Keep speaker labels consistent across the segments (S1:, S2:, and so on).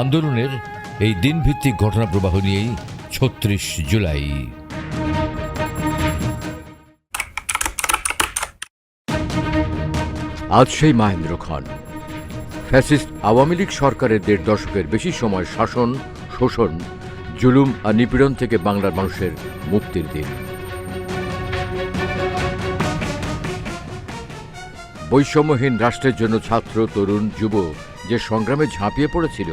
S1: আন্দোলনের এই দিনভিত্তিক ঘটনা প্রবাহ নিয়েই ছত্রিশ জুলাই।
S2: আজ সেই মাহেন্দ্র খান। ফ্যাসিস্ট আওয়ামী লীগ সরকারের দেড় দশকের বেশি সময় শাসন, শোষণ, জুলুম আর নিপীড়ন থেকে বাংলার মানুষের মুক্তির দিন। বৈষম্যহীন রাষ্ট্রের জন্য ছাত্র, তরুণ, যুব যে সংগ্রামে ঝাঁপিয়ে পড়েছিল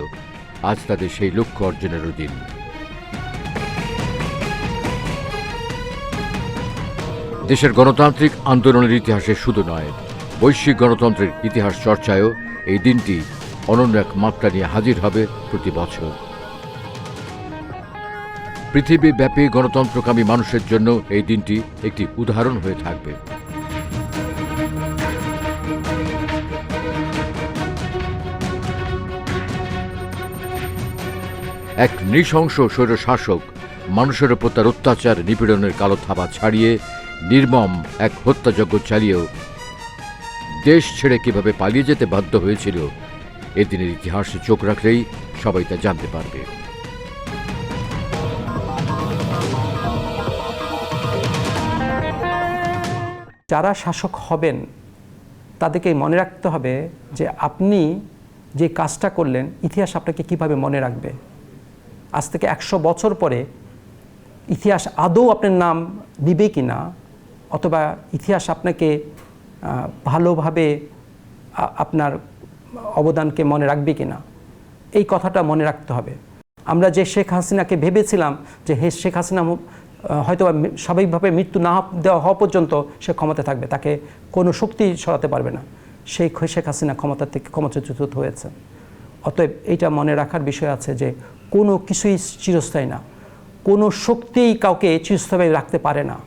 S2: আজ তাদের সেই লক্ষ্য অর্জনেরও দিন। দেশের গণতান্ত্রিক আন্দোলনের ইতিহাসে শুধু নয়, বৈশ্বিক গণতন্ত্রের ইতিহাস চর্চায়ও এই দিনটি অনন্য এক মাত্রা নিয়ে হাজির হবে প্রতি বছর। পৃথিবীব্যাপী গণতন্ত্রকামী মানুষের জন্য এই দিনটি একটি উদাহরণ হয়ে থাকবে। এক নৃশংস স্বৈরশাসক মানুষের ওপর তার অত্যাচার, নিপীড়নের কালো থাবা ছাড়িয়ে নির্মম এক হত্যাযজ্ঞ চালিয়েও দেশ ছেড়ে কীভাবে পালিয়ে যেতে বাধ্য হয়েছিল এদিনের ইতিহাসে চোখ রাখলেই সবাই তা জানতে পারবে।
S3: যারা শাসক হবেন, তাদেরকে মনে রাখতে হবে যে আপনি যে কাজটা করলেন, ইতিহাস আপনাকে কীভাবে মনে রাখবে? আজ থেকে একশো বছর পরে ইতিহাস আদৌ আপনার নাম নিবে কি না, অথবা ইতিহাস আপনাকে ভালোভাবে আপনার অবদানকে মনে রাখবে কি না, এই কথাটা মনে রাখতে হবে। আমরা যে শেখ হাসিনাকে ভেবেছিলাম যে হে শেখ হাসিনা হয়তো স্বাভাবিকভাবে মৃত্যু না দেওয়া হওয়া পর্যন্ত সে ক্ষমতা থাকবে, তাকে কোনো শক্তি সরাতে পারবে না। সেই শেখ হাসিনা ক্ষমতা থেকে ক্ষমতাচ্যুত হয়েছে। অতএব এইটা মনে রাখার বিষয় আছে যে কোনো কিছুই চিরস্থায়ী না। কোনো শক্তিই কাউকে চিরস্থায়ী রাখতে পারে না।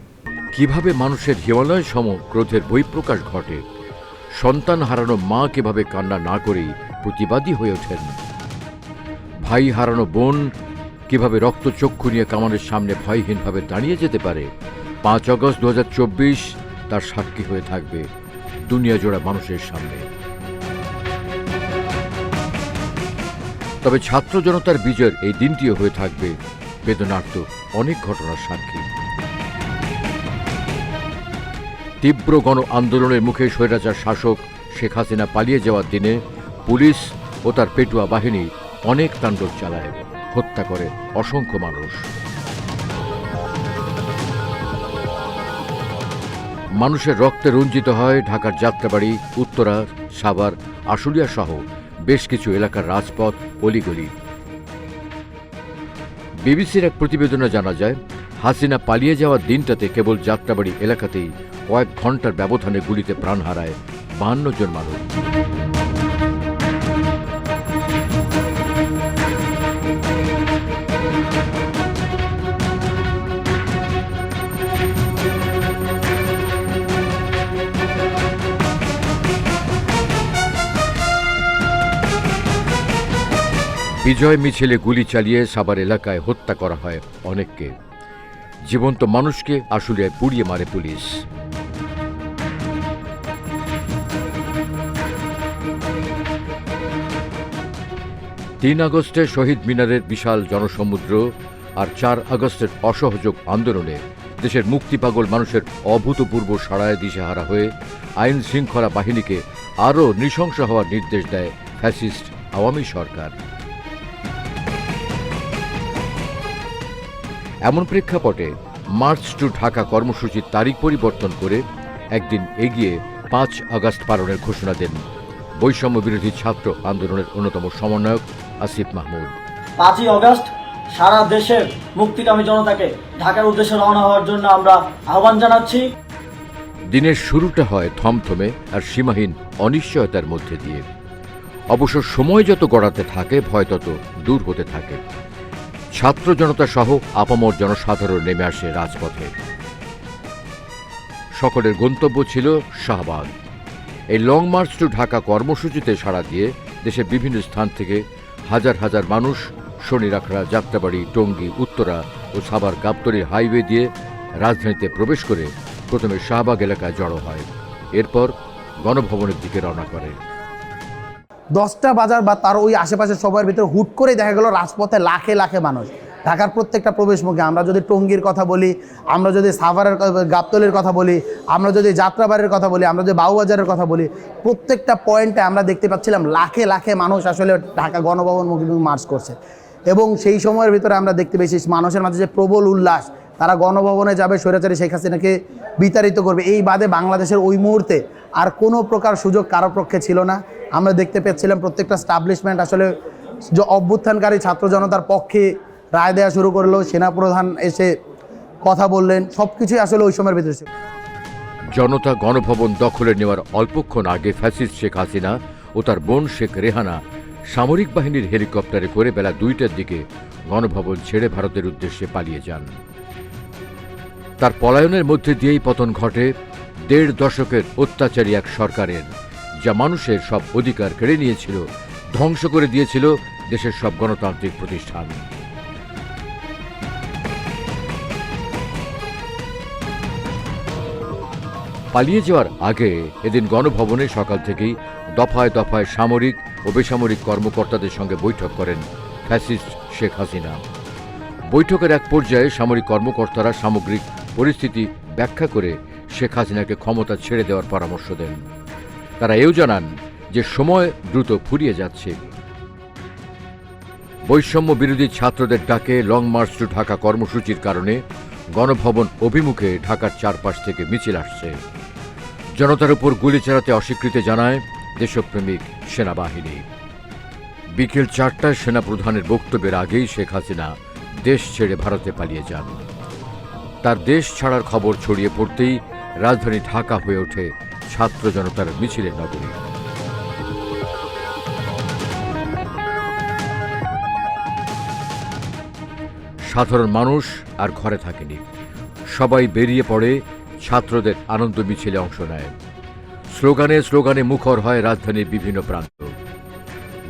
S2: কীভাবে মানুষের হিমালয় সম ক্রোধের বহিঃপ্রকাশ ঘটে, সন্তান হারানো মা কীভাবে কান্না না করেই প্রতিবাদী হয়ে ওঠেন? ভাই হারানো বোন কীভাবে রক্তচক্ষু নিয়ে কামানের সামনে ভয়হীনভাবে দাঁড়িয়ে যেতে পারে, পাঁচ দুহাজার চব্বিশ তার সাক্ষী হয়ে থাকবে দুনিয়া জোড়া মানুষের সামনে। তবে ছাত্র জনতার বিজয়ের এই দিনটিও হয়ে থাকবে বেদনার্থ অনেক ঘটনার সাক্ষী। তীব্র গণ আন্দোলনের মুখে স্বৈরাচার শাসক শেখ হাসিনা পালিয়ে যাওয়ার দিনে পুলিশ ও তার পেটুয়া বাহিনী অনেক তাণ্ডব চালায়, হত্যা করে অসংখ্য মানুষ। মানুষের রক্তে রঞ্জিত হয় ঢাকার যাত্রাবাড়ি, উত্তরা, সাভার, আশুলিয়া সহ বেশ কিছু এলাকার রাজপথ, অলিগলি। বিবিসির এক প্রতিবেদনে জানা যায়, হাসিনা পালিয়ে যাওয়ার দিনটাতে কেবল যাত্রাবাড়ি এলাকাতেই কয়েক ঘণ্টার ব্যবধানে গুলিতে প্রাণ হারায় বাহান্ন জন মানুষ। বিজয় মিছিলে গুলি চালিয়ে সাবার এলাকায় হত্যা করা হয় অনেককে। জীবন্ত মানুষকে আসলে পুড়িয়ে মারে পুলিশ। তিন আগস্টে শহীদ মিনারের বিশাল জনসমুদ্র আর চার আগস্টের অসহযোগ আন্দোলনে দেশের মুক্তিপাগল মানুষের অভূতপূর্ব সাড়ায় দিশেহারা হয়ে আইন শৃঙ্খলা বাহিনীকে আরও নৃশংস হওয়ার নির্দেশ দেয় ফ্যাসিস্ট আওয়ামী সরকার। এমন প্রেক্ষাপটে মার্চ টু ঢাকা কর্মসূচির তারিখ পরিবর্তন করে একদিন এগিয়ে পাঁচ আগস্ট পালনের ঘোষণা দেন বৈষম্য বিরোধী ছাত্র আন্দোলনের অন্যতম সমন্বয়ক আসিফ মাহমুদ।
S4: পাঁচই অগস্ট সারা দেশের মুক্তিকামী জনতাকে ঢাকার উদ্দেশ্যে রওনা হওয়ার জন্য আমরা আহ্বান জানাচ্ছি।
S2: দিনের শুরুটা হয় থমথমে আর সীমাহীন অনিশ্চয়তার মধ্যে দিয়ে। অবশ্য সময় যত গড়াতে থাকে ভয় তত দূর হতে থাকে। ছাত্র জনতা সহ আপামর জনসাধারণ নেমে আসে রাজপথে। সকলের গন্তব্য ছিল শাহবাগ। এই লং মার্চ টু ঢাকা কর্মসূচিতে সাড়া দিয়ে দেশের বিভিন্ন স্থান থেকে হাজার হাজার মানুষ শনিরাখড়া, যাত্রাবাড়ি, টঙ্গী, উত্তরা ও সাভার গাবতলী হাইওয়ে দিয়ে রাজধানীতে প্রবেশ করে প্রথমে শাহবাগ এলাকায় জড়ো হয়। এরপর গণভবনের দিকে রওনা করে।
S5: দশটা বাজার বা তার ওই আশেপাশে সবার ভিতরে হুট করে দেখা গেল রাজপথে লাখে লাখে মানুষ। ঢাকার প্রত্যেকটা প্রবেশমুখে আমরা যদি টঙ্গীর কথা বলি, আমরা যদি সাভারের গাবতলির কথা বলি, আমরা যদি যাত্রাবাড়ির কথা বলি, আমরা যদি বাউবাজারের কথা বলি, প্রত্যেকটা পয়েন্টে আমরা দেখতে পাচ্ছিলাম লাখে লাখে মানুষ আসলে ঢাকা গণভবন মুখী মার্চ করছে। এবং সেই সময়ের ভিতরে আমরা দেখতে পেয়েছি মানুষের মাঝে যে প্রবল উল্লাস, তারা গণভবনে যাবে, স্বৈরাচারী শেখ হাসিনাকে বিতাড়িত করবে। এই বাদে বাংলাদেশের ওই মুহূর্তে আর কোনো প্রকার সুযোগ কারও পক্ষে ছিল না। আমরা দেখতে পেয়েছিলাম প্রত্যেকটা স্টাবলিশমেন্ট আসলে যে অভ্যুত্থানকারী ছাত্র জনতার পক্ষে রায় দেওয়া শুরু করল, সেনাপ্রধান এসে কথা বললেন সব কিছুই আসলে ওই সময়ের ভিতরে ছিল।
S2: জনতা গণভবন দখলে নেওয়ার অল্পক্ষণ আগে ফ্যাসিস্ট শেখ হাসিনা ও তার বোন শেখ রেহানা সামরিক বাহিনীর হেলিকপ্টারে করে বেলা দুইটার দিকে গণভবন ছেড়ে ভারতের উদ্দেশ্যে পালিয়ে যান তার পলায়নের মধ্যে দিয়েই পতন ঘটে দেড় দশকের অত্যাচারী এক সরকারের যা মানুষের সব অধিকার কেড়ে নিয়েছিল, ধ্বংস করে দিয়েছিল দেশের সব গণতান্ত্রিক প্রতিষ্ঠান। পালিয়ে যাওয়ার আগে এদিন গণভবনে সকাল থেকেই দফায় দফায় সামরিক ও বেসামরিক কর্মকর্তাদের সঙ্গে বৈঠক করেন ফ্যাসিস্ট শেখ হাসিনা। বৈঠকের এক পর্যায়ে সামরিক কর্মকর্তারা সামগ্রিক পরিস্থিতি ব্যাখ্যা করে শেখ হাসিনাকে ক্ষমতা ছেড়ে দেওয়ার পরামর্শ দেন। তারা এও জানান যে সময় দ্রুত ফুরিয়ে যাচ্ছে। বৈষম্য বিরোধী ছাত্রদের ডাকে লং মার্চ টু ঢাকা কর্মসূচির কারণে গণভবন অভিমুখে ঢাকার চারপাশ থেকে মিছিল আসছে। জনতার উপর গুলি চালাতে অস্বীকৃতি জানায় দেশপ্রেমিক সেনাবাহিনী। বিকেল চারটায় সেনাপ্রধানের বক্তব্যের আগেই শেখ হাসিনা দেশ ছেড়ে ভারতে পালিয়ে যান। তার দেশ ছাড়ার খবর ছড়িয়ে পড়তেই রাজধানী ঢাকা হয়ে ওঠে ছাত্র জনতার মিছিলের নগরী। সাধারণ মানুষ আর ঘরে থাকেনি। সবাই বেরিয়ে পড়ে ছাত্রদের আনন্দ মিছিলে অংশ নেয়। স্লোগানে স্লোগানে মুখর হয় রাজধানীর বিভিন্ন প্রান্ত।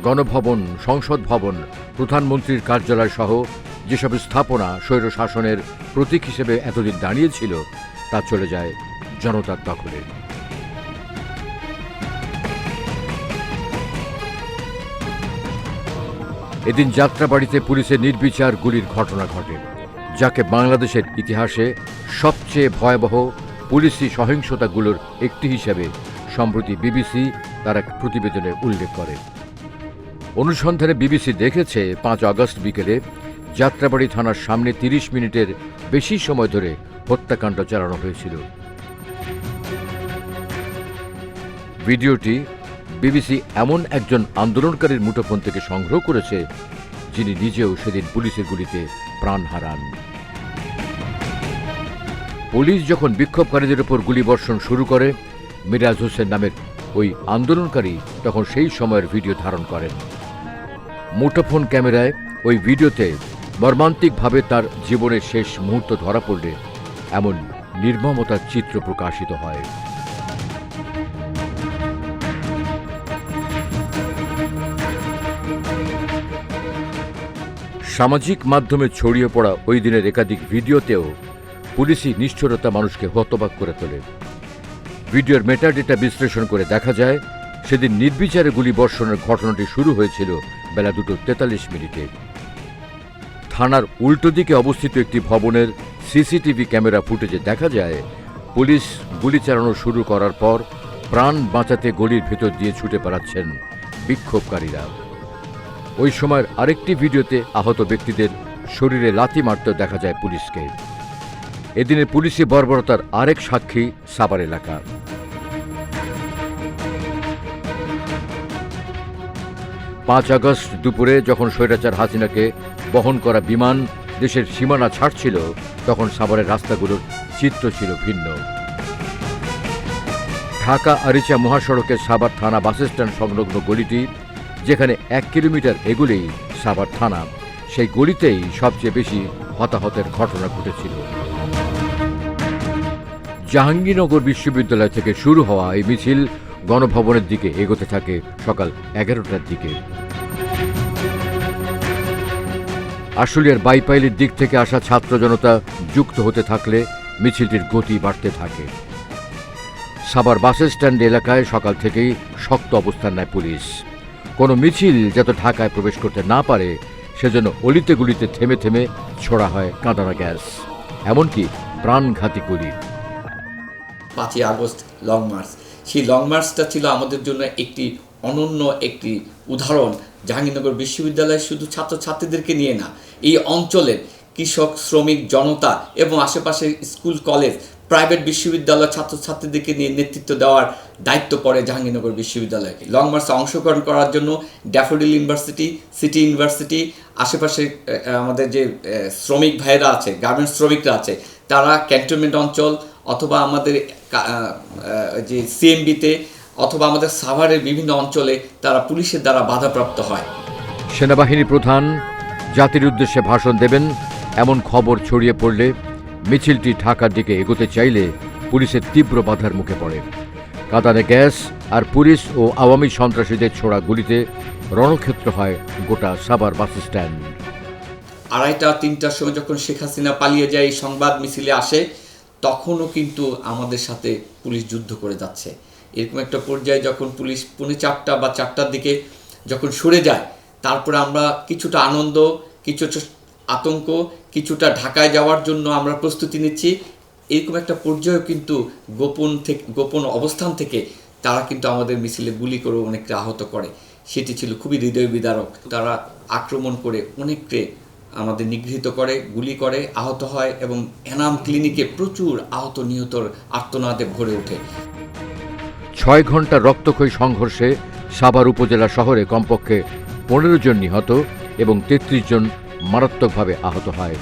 S2: গণভবন, সংসদ ভবন, প্রধানমন্ত্রীর কার্যালয় সহ যেসব স্থাপনা স্বৈর শাসনের প্রতীক হিসেবে এতদিন দাঁড়িয়েছিল তা চলে যায় জনতার দখলে। এদিন যাত্রাবাড়িতে পুলিশের নির্বিচার গুলির ঘটনা ঘটে, যাকে বাংলাদেশের ইতিহাসে সবচেয়ে ভয়াবহ পুলিশি সহিংসতাগুলোর একটি হিসেবে সম্প্রতি বিবিসি তার এক প্রতিবেদনে উল্লেখ করে। অনুসন্ধানে বিবিসি দেখেছে, পাঁচ আগস্ট বিকেলে যাত্রাবাড়ি থানার সামনে তিরিশ মিনিটের বেশি সময় ধরে হত্যাকাণ্ড চালানো হয়েছিল। ভিডিওটি বিবিসি এমন একজন আন্দোলনকারীর মুঠোফোন থেকে সংগ্রহ করেছে, যিনি নিজেও সেদিন পুলিশের গুলিতে প্রাণ হারান। পুলিশ যখন বিক্ষোভকারীদের উপর গুলিবর্ষণ শুরু করে, মিরাজ হোসেন নামের ওই আন্দোলনকারী তখন সেই সময়ের ভিডিও ধারণ করেন। মুঠোফোন ক্যামেরায় ওই ভিডিওতে মর্মান্তিকভাবে তার জীবনের শেষ মুহূর্ত ধরা পড়লে এমন নির্মমতার চিত্র প্রকাশিত হয়। সামাজিক মাধ্যমে ছড়িয়ে পড়া ওই দিনের একাধিক ভিডিওতেও পুলিশি নিষ্ঠুরতা মানুষকে হতবাক করে তোলে। ভিডিওর মেটাডেটা বিশ্লেষণ করে দেখা যায়, সেদিন নির্বিচারে গুলি বর্ষণের ঘটনাটি শুরু হয়েছিল বেলা দুটো তেতাল্লিশ মিনিটে। থানার উল্টো দিকে অবস্থিত একটি ভবনের সিসিটিভি ক্যামেরা ফুটেজে দেখা যায়, পুলিশ গুলি চালানো শুরু করার পর প্রাণ বাঁচাতে গলির ভেতর দিয়ে ছুটে পালাচ্ছেন বিক্ষোভকারীরা। ওই সময়ের আরেকটি ভিডিওতে আহত ব্যক্তিদের শরীরে লাথি মারতে দেখা যায় পুলিশকে। এদিনের পুলিশি বর্বরতার আরেক সাক্ষী সাভার এলাকা। পাঁচ আগস্ট দুপুরে যখন স্বৈরাচার হাসিনাকে বহন করা বিমান দেশের সীমানা ছাড়ছিল, তখন সাভারের রাস্তাগুলোর চিত্র ছিল ভিন্ন। ঢাকা আরিচা মহাসড়কের সাভার থানা বাসস্ট্যান্ড সংলগ্ন গলিটি যেখানে এক কিলোমিটার এগুলেই সাভার থানা। সেই গলিতেই সবচেয়ে বেশি হতাহতের ঘটনা ঘটেছিল। জাহাঙ্গীরনগর বিশ্ববিদ্যালয় থেকে শুরু হওয়া এই মিছিল গণভবনের দিকে এগোতে থাকে সকাল এগারোটার দিকে। আশুলিয়ার বাইপাইলের দিক থেকে আসা ছাত্র জনতা যুক্ত হতে থাকলে মিছিলটির গতি বাড়তে থাকে। সাবার বাস স্ট্যান্ড এলাকায় সকাল থেকেই শক্ত অবস্থান নেয় পুলিশ। কোনো মিছিল যাতে ঢাকায় প্রবেশ করতে না পারে, সেজন্য অলিতে গুলিতে থেমে থেমে ছোড়া হয় কাঁদানা গ্যাস। এমনকি প্রাণঘাতী গুলি।
S6: পাঁচই আগস্ট, লং মার্চ। সেই লং মার্চটা ছিল আমাদের জন্য একটি অনন্য একটি উদাহরণ। জাহাঙ্গীরনগর বিশ্ববিদ্যালয়ে শুধু ছাত্রছাত্রীদেরকে নিয়ে না, এই অঞ্চলের কৃষক, শ্রমিক, জনতা এবং আশেপাশের স্কুল, কলেজ প্রাইভেট বিশ্ববিদ্যালয় ছাত্রছাত্রীদেরকে নিয়ে নেতৃত্ব দেওয়ার দায়িত্ব পড়ে জাহাঙ্গীরনগর বিশ্ববিদ্যালয়কে। লং মার্চে অংশগ্রহণ করার জন্য ড্যাফোডিল ইউনিভার্সিটি, সিটি ইউনিভার্সিটি, আশেপাশে আমাদের যে শ্রমিক ভাইয়েরা আছে গার্মেন্টস শ্রমিকরা আছে, তারা ক্যান্টনমেন্ট অঞ্চল অথবা আমাদের যে সিএমবিতে অথবা আমাদের সাভারের বিভিন্ন অঞ্চলে তারা পুলিশের দ্বারা বাধাপ্রাপ্ত হয়।
S2: সেনাবাহিনী প্রধান জাতির উদ্দেশ্যে ভাষণ দেবেন। এমন খবর ছড়িয়ে পড়লে মিছিলটি ঢাকার দিকে এগোতে চাইলে পুলিশের তীব্র বাধার মুখে পড়ে। কাঁদানে গ্যাস আর পুলিশ ও আওয়ামী সন্ত্রাসীদের ছোড়া গুলিতে রণক্ষেত্র হয় গোটা সাবার বাস স্ট্যান্ড।
S6: আড়াইটা, তিনটার সময় যখন শেখ হাসিনা পালিয়ে যায়, এই সংবাদ মিছিলে আসে, তখনও কিন্তু আমাদের সাথে পুলিশ যুদ্ধ করে যাচ্ছে। এরকম একটা পর্যায়ে যখন পুলিশ পুনে চারটা বা চারটার দিকে যখন সরে যায়, তারপরে আমরা কিছুটা আনন্দ কিছুটা আতঙ্ক কিছুটা ঢাকায় যাওয়ার জন্য আমরা প্রস্তুতি নিচ্ছি। এরকম একটা পর্যায়েও কিন্তু গোপন থেকে গোপন অবস্থান থেকে তারা কিন্তু আমাদের মিছিলে গুলি করে অনেককে আহত করে। সেটি ছিল খুবই হৃদয় বিদারক তারা আক্রমণ করে অনেককে আমাদের নিগৃহীত করে, গুলি করে, আহত হয় এবং এনাম ক্লিনিকে প্রচুর আহত নিহতর আর্তনাদে ভরে ওঠে।
S2: ছয় ঘণ্টা রক্তক্ষয়ী সংঘর্ষে সাভার উপজেলা শহরে কমপক্ষে পনেরো জন নিহত এবং তেত্রিশ জন মারাত্মকভাবে আহত হয়।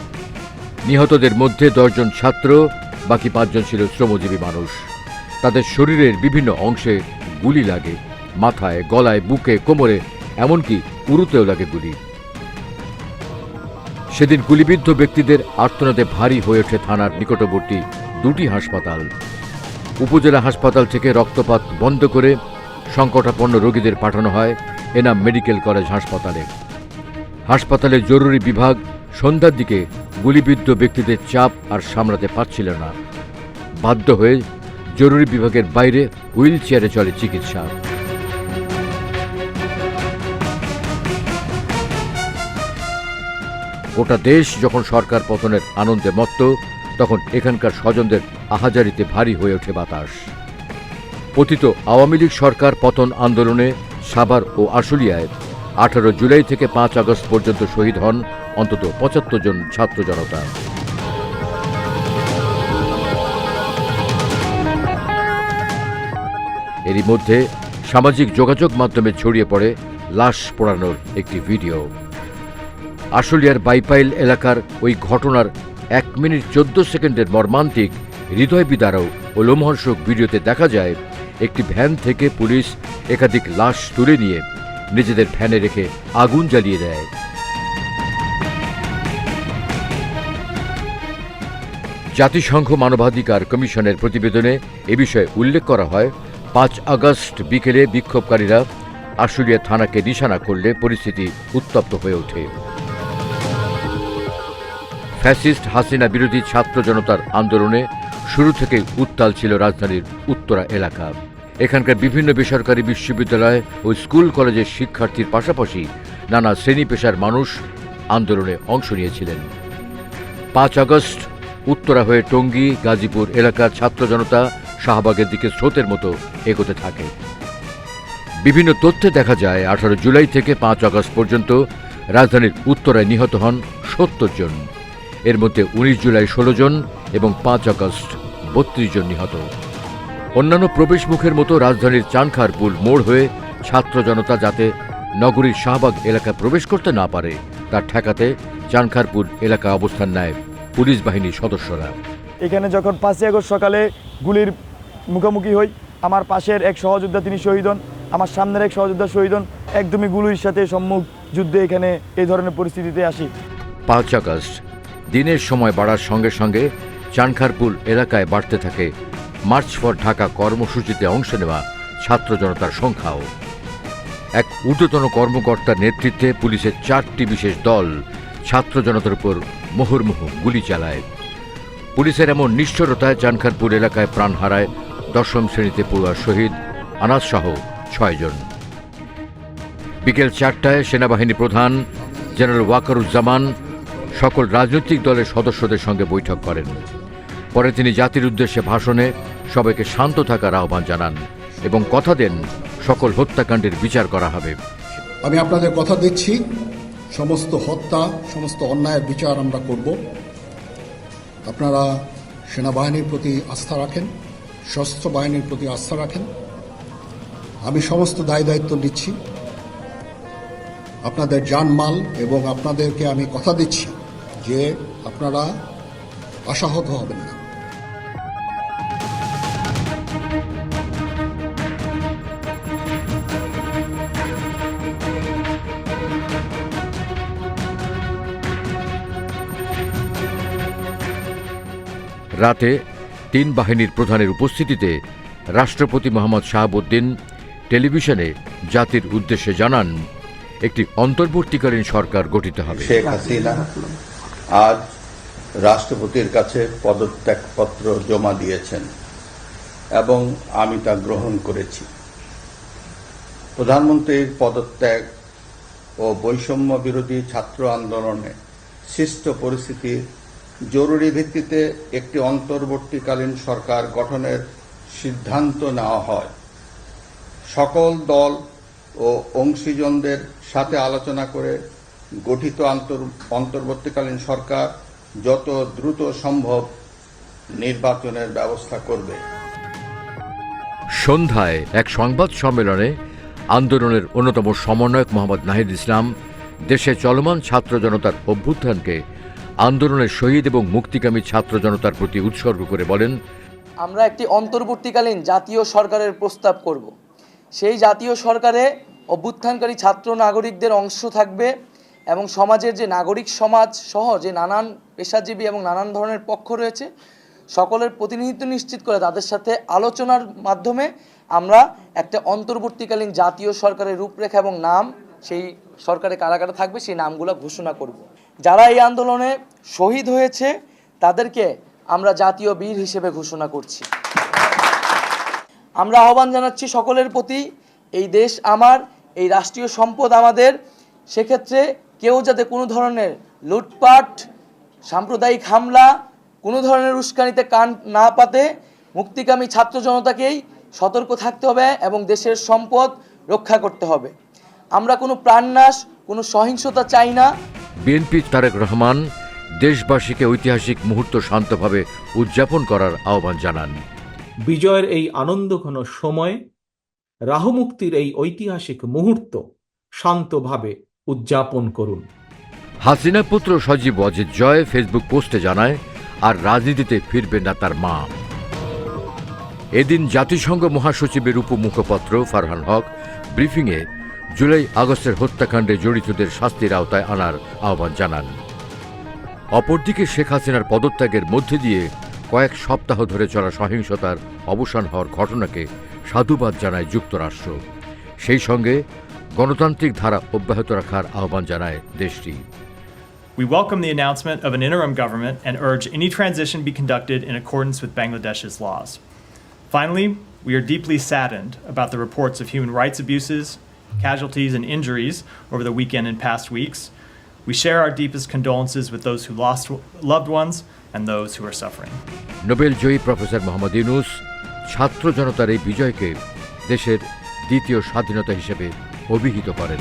S2: নিহতদের মধ্যে দশজন ছাত্র, বাকি পাঁচজন ছিল শ্রমজীবী মানুষ। তাদের শরীরের বিভিন্ন অংশে গুলি লাগে, মাথায়, গলায়, বুকে, কোমরে, এমনকি উরুতেও লাগে গুলি। সেদিন গুলিবিদ্ধ ব্যক্তিদের আর্তনাদে ভারী হয়ে ওঠে থানার নিকটবর্তী দুটি হাসপাতাল। উপজেলা হাসপাতাল থেকে রক্তপাত বন্ধ করে সংকটাপন্ন রোগীদের পাঠানো হয়, এনাম মেডিকেল কলেজ হাসপাতালে। হাসপাতালের জরুরি বিভাগ সন্ধ্যার দিকে গুলিবিদ্ধ ব্যক্তিদের চাপ আর সামলাতে পারছিল না। বাধ্য হয়ে জরুরি বিভাগের বাইরে হুইল চেয়ারে চলে চিকিৎসা। গোটা দেশ যখন সরকার পতনের আনন্দে মত্ত, তখন এখানকার স্বজনদের আহাজারিতে ভারী হয়ে ওঠে বাতাস। পতিত আওয়ামী লীগ সরকার পতন আন্দোলনে সাভার ও আশুলিয়ায় আঠারো জুলাই থেকে পাঁচ আগস্ট পর্যন্ত শহীদ হন অন্তত পঁচাত্তর জন ছাত্র জনতা। এরই মধ্যে সামাজিক যোগাযোগ মাধ্যমে ছড়িয়ে পড়ে লাশ পোড়ানোর একটি ভিডিও। আশুলিয়ার বাইপাইল এলাকার ওই ঘটনার এক মিনিট চোদ্দ সেকেন্ডের মর্মান্তিক হৃদয় বিদারক ও লোমহর্ষক ভিডিওতে দেখা যায়, একটি ভ্যান থেকে পুলিশ একাধিক লাশ তুলে নিয়ে নিজেদের ফ্যানে রেখে আগুন জ্বালিয়ে দেয়। জাতিসংঘ মানবাধিকার কমিশনের প্রতিবেদনে এ বিষয়ে উল্লেখ করা হয়, পাঁচ আগস্ট বিকেলে বিক্ষোভকারীরা আশুলিয়া থানাকে নিশানা করলে পরিস্থিতি উত্তপ্ত হয়ে ওঠে। ফ্যাসিস্ট হাসিনা বিরোধী ছাত্র জনতার আন্দোলনে শুরু থেকেই উত্তাল ছিল রাজধানীর উত্তরা এলাকা। এখানকার বিভিন্ন বেসরকারি বিশ্ববিদ্যালয় ও স্কুল কলেজের শিক্ষার্থীর পাশাপাশি নানা শ্রেণি পেশার মানুষ আন্দোলনে অংশ নিয়েছিলেন। পাঁচ আগস্ট, উত্তরা হয়ে টঙ্গী, গাজীপুর এলাকার ছাত্র জনতা শাহবাগের দিকে স্রোতের মতো এগোতে থাকে। বিভিন্ন তথ্যে দেখা যায়, আঠারো জুলাই থেকে পাঁচ আগস্ট পর্যন্ত রাজধানীর উত্তরায় নিহত হন সত্তর জন। এর মধ্যে উনিশ জুলাই ষোলো জন এবং পাঁচ আগস্ট বত্রিশ জন নিহত। অন্যান্য প্রবেশমুখের মতো রাজধানীর চানখারপুল মোড় হয়ে ছাত্র জনতা যাতে নগরীর শাহবাগ এলাকায় প্রবেশ করতে না পারে তা ঠেকাতে চানখারপুল এলাকা অবস্থান নেয় পুলিশ বাহিনীর সদস্যরা।
S7: এখানে যখন পাঁচই আগস্ট সকালে গুলির মুখোমুখি হই আমার পাশের এক সহযোদ্ধা তিনি শহীদ হন আমার সামনের এক সহযোদ্ধা শহীদ হন একদমই গুলির সাথে সম্মুখ যুদ্ধে এখানে এই ধরনের পরিস্থিতিতে আসি।
S2: পাঁচ আগস্ট দিনের সময় বাড়ার সঙ্গে সঙ্গে চানখারপুল এলাকায় বাড়তে থাকে মার্চ ফর ঢাকা কর্মসূচিতে অংশ নেওয়া ছাত্র জনতার সংখ্যাও। এক ঊর্ধ্বতন কর্মকর্তার নেতৃত্বে পুলিশের চারটি বিশেষ দল ছাত্র জনতার উপর মুহুর্মুহু গুলি চালায়। পুলিশের এমন নিষ্ঠুরতায় চানখারপুর এলাকায় প্রাণ হারায় দশম শ্রেণীতে পড়ুয়া শহীদ আনাস সহ ছয়জন বিকেল চারটায় সেনাবাহিনী প্রধান জেনারেল ওয়াকারুজ্জামান সকল রাজনৈতিক দলের সদস্যদের সঙ্গে বৈঠক করেন। পরে তিনি জাতির উদ্দেশ্যে ভাষণে সবাইকে শান্ত থাকার আহ্বান জানান এবং কথা দেন, সকল হত্যাকাণ্ডের বিচার করা হবে।
S8: আমি আপনাদের কথা দিচ্ছি। সমস্ত হত্যা, সমস্ত অন্যায়ের বিচার আমরা করব। আপনারা সেনাবাহিনীর প্রতি আস্থা রাখেন, সশস্ত্র বাহিনীর প্রতি আস্থা রাখেন। আমি সমস্ত দায় দায়িত্ব নিচ্ছি। আপনাদের জানমাল এবং আপনাদেরকে আমি কথা দিচ্ছি যে আপনারা আশাহত হবেন না।
S2: রাতে তিন বাহিনীর প্রধানের উপস্থিতিতে রাষ্ট্রপতি মোহাম্মদ শাহাবুদ্দিন টেলিভিশনে জাতির উদ্দেশ্যে জানান, একটি অন্তর্বর্তীকালীন সরকার গঠিত হবে।
S9: শেখ হাসিনা আজ রাষ্ট্রপতির কাছে পদত্যাগপত্র জমা দিয়েছেন এবং আমি তা গ্রহণ করেছি। প্রধানমন্ত্রীর পদত্যাগ ও বৈষম্য বিরোধী ছাত্র আন্দোলনে সৃষ্ট পরিস্থিতির জরুরি ভিত্তিতে একটি অন্তর্বর্তীকালীন সরকার গঠনের সিদ্ধান্ত নেওয়া হয়। সকল দল ও অংশীজনদের সাথে আলোচনা করে গঠিত অন্তর্বর্তীকালীন সরকার যত দ্রুত সম্ভব নির্বাচনের ব্যবস্থা করবে।
S2: সন্ধ্যায় এক সংবাদ সম্মেলনে আন্দোলনের অন্যতম সমন্বয়ক মোহাম্মদ নাহিদ ইসলাম দেশে চলমান ছাত্র জনতার অভ্যুত্থানকে আন্দোলনের শহীদ এবং মুক্তিকামী ছাত্র জনতার প্রতি উৎসর্গ করে বলেন,
S10: আমরা একটি অন্তর্বর্তীকালীন জাতীয় সরকারের প্রস্তাব করব। সেই জাতীয় সরকারে অভ্যুত্থানকারী ছাত্র নাগরিকদের অংশ থাকবে এবং সমাজের যে নাগরিক সমাজ সহ যে নানান পেশাজীবী এবং নানান ধরনের পক্ষ রয়েছে, সকলের প্রতিনিধিত্ব নিশ্চিত করে তাদের সাথে আলোচনার মাধ্যমে আমরা একটা অন্তর্বর্তীকালীন জাতীয় সরকারের রূপরেখা এবং নাম, সেই সরকারে কারা কারা থাকবে, সেই নামগুলো ঘোষণা করব। যারা এই আন্দোলনে শহীদ হয়েছে, তাদেরকে আমরা জাতীয় বীর হিসেবে ঘোষণা করছি। আমরা আহ্বান জানাচ্ছি সকলের প্রতি, এই দেশ আমার, এই রাষ্ট্রীয় সম্পদ আমাদের। সেক্ষেত্রে কেউ যাতে কোনো ধরনের লুটপাট, সাম্প্রদায়িক হামলা, কোনো ধরনের উস্কানিতে কান না পাতে, মুক্তিকামী ছাত্র জনতাকেই সতর্ক থাকতে হবে এবং দেশের সম্পদ রক্ষা করতে হবে। আমরা কোনো প্রাণনাশ, কোনো সহিংসতা চাই না।
S2: বিএনপি তারেক রহমান দেশবাসীকে ঐতিহাসিক মুহূর্ত শান্তভাবে উদযাপন করার আহ্বান জানান।
S11: বিজয়ের এই আনন্দ আনন্দঘন সময় রাহুমুক্তির এই ঐতিহাসিক মুহূর্ত শান্তভাবে উদযাপন করুন।
S2: হাসিনা পুত্র সজীব অজিত জয় ফেসবুক পোস্টে জানায় আর রাজনীতিতে ফিরবে না তার মা। এদিন জাতিসংঘ মহাসচিবের উপমুখপাত্র ফারহান হক ব্রিফিংয়ে জুলাই আগস্টের হত্যাকাণ্ডে জড়িতদের শাস্তির আওতায় আনার আহ্বান জানান অপরদিকে শেখ হাসিনার পদত্যাগের মধ্যে দিয়ে কয়েক সপ্তাহ ধরে চলা সহিংসতার অবসান হওয়ার ঘটনাকে সাধুবাদ জানায় যুক্তরাষ্ট্র সেই সঙ্গে গণতান্ত্রিক ধারা অব্যাহত রাখার আহ্বান জানায় দেশটি
S12: We welcome the announcement of an interim government and urge any transition be conducted in accordance with Bangladesh's laws. Finally, we are deeply saddened about the reports of human rights abuses, casualties, and injuries over the weekend and past weeks. We share our deepest condolences with those who lost loved ones and those who are suffering.
S2: Nobel Joyee professor Mohammad Yunus ছাত্র জনতার এই বিজয়কে দেশের দ্বিতীয় স্বাধীনতা হিসেবে অভিহিত করেন